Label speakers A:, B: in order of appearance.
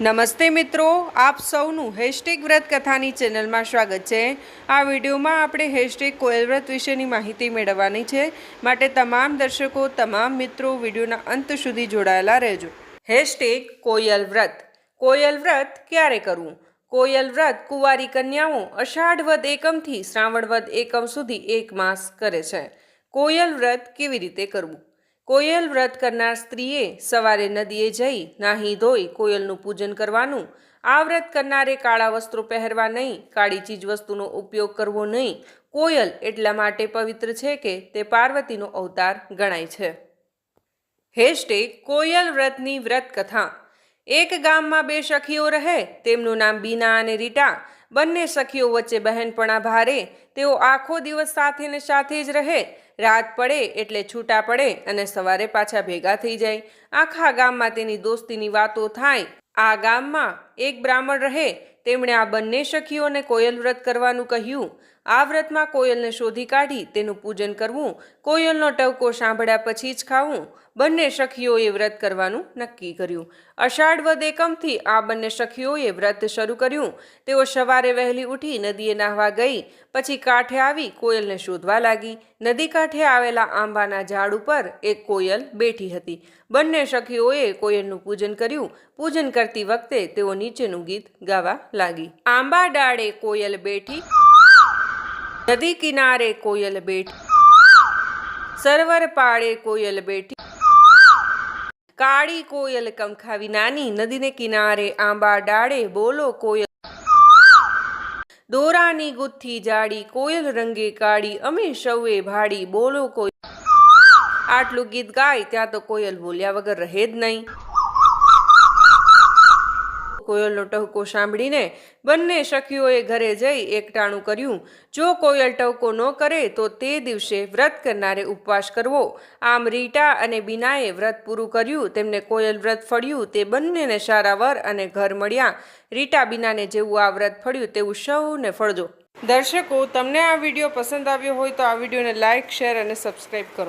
A: નમસ્તે મિત્રો, આપ સૌનું હેશટેગ વ્રત કથાની ચેનલમાં સ્વાગત છે. આ વિડીયોમાં આપણે હેશટેગ કોયલ વ્રત વિશેની માહિતી મેળવવાની છે. માટે તમામ દર્શકો, તમામ મિત્રો વિડીયોના અંત સુધી જોડાયેલા રહેજો. હેશટેગ કોયલ વ્રત. કોયલ વ્રત ક્યારે કરવું? કોયલ વ્રત કુંવારી કન્યાઓ અષાઢ વદ એકમથી શ્રાવણ વદ એકમ સુધી એક માસ કરે છે. કોયલ વ્રત કેવી રીતે કરવું? કોયલ વ્રત કરનાર સ્ત્રીએ સવારે નદીએ જઈ નાહી ધોઈ કોયલનું પૂજન કરવાનું. આ વ્રત કરનારે કાળા વસ્ત્રો પહેરવા નહીં, કાળી ચીજવસ્તુનો ઉપયોગ કરવો નહીં. કોયલ એટલા માટે પવિત્ર છે કે તે પાર્વતીનો અવતાર ગણાય છે. હેશટેગ કોયલ વ્રતની વ્રત કથા એક ગામમાં બે સખીઓ રહે, તેમનું નામ બીના અને રીટા. બંને સખીઓ વચ્ચે બહેનપણા ભારે. તેઓ આખો દિવસ સાથે ને સાથે જ રહે. રાત પડે એટલે છૂટા પડે અને સવારે પાછા ભેગા થઈ જાય. આખા ગામમાં તેની દોસ્તીની વાતો થાય. આ ગામમાં એક બ્રાહ્મણ રહે. તેમણે આ બંને સખીઓને કોયલ વ્રત કરવાનું કહ્યું. આ વ્રતમાં કોયલને શોધી કાઢી તેનું પૂજન કરવું, કોયલનો ટવકો સાંભળ્યા પછી જ ખાવું. બંને સખીઓએ વ્રત કરવાનું નક્કી કર્યું. અષાઢ વદ એકમથી આ બંને સખીઓએ વ્રત શરૂ કર્યું. તેઓ સવારે વહેલી ઉઠી નદીએ નાહવા ગઈ. પછી કાંઠે આવી કોયલને શોધવા લાગી. નદી કાંઠે આવેલા આંબાના ઝાડ ઉપર એક કોયલ બેઠી હતી. બંને સખીઓએ કોયલનું પૂજન કર્યું. પૂજન કરતી વખતે તેઓ નીચેનું ગીત ગાવા લાગી. આંબા ડાળે કોયલ બેઠી, નદી કિનારે કોયલ બેઠી, સરવર પાળે કોયલ બેઠી, કાળી કોયલ કંખાવી નાની, નદીને કિનારે આંબા ડાળે બોલો કોયલ. દોરાની ગુથ્થી જાડી, કોયલ રંગે કાળી, અમે સૌએ ભાડી બોલો કોયલ. આટલું ગીત ગાય, ત્યાં તો કોયલ બોલ્યા વગર રહે જ નહીં. કોયલનો ટહુકો સાંભળીને બંને સખીઓએ ઘરે જઈ એકટાણું કર્યું. જો કોયલ ટહુકો ન કરે તો તે દિવસે વ્રત કરનારે ઉપવાસ કરવો. આમ રીટા અને બીનાએ વ્રત પૂરું કર્યું. તેમને કોયલ વ્રત ફળ્યું. તે બંનેને સારા વર અને ઘર મળ્યા. રીટા બીનાને જેવું આ વ્રત ફળ્યું તેવું સૌને ફળજો. દર્શકો, તમને આ વીડિયો પસંદ આવ્યો હોય તો આ વિડીયોને લાઇક શેર અને સબસ્ક્રાઈબ કરો.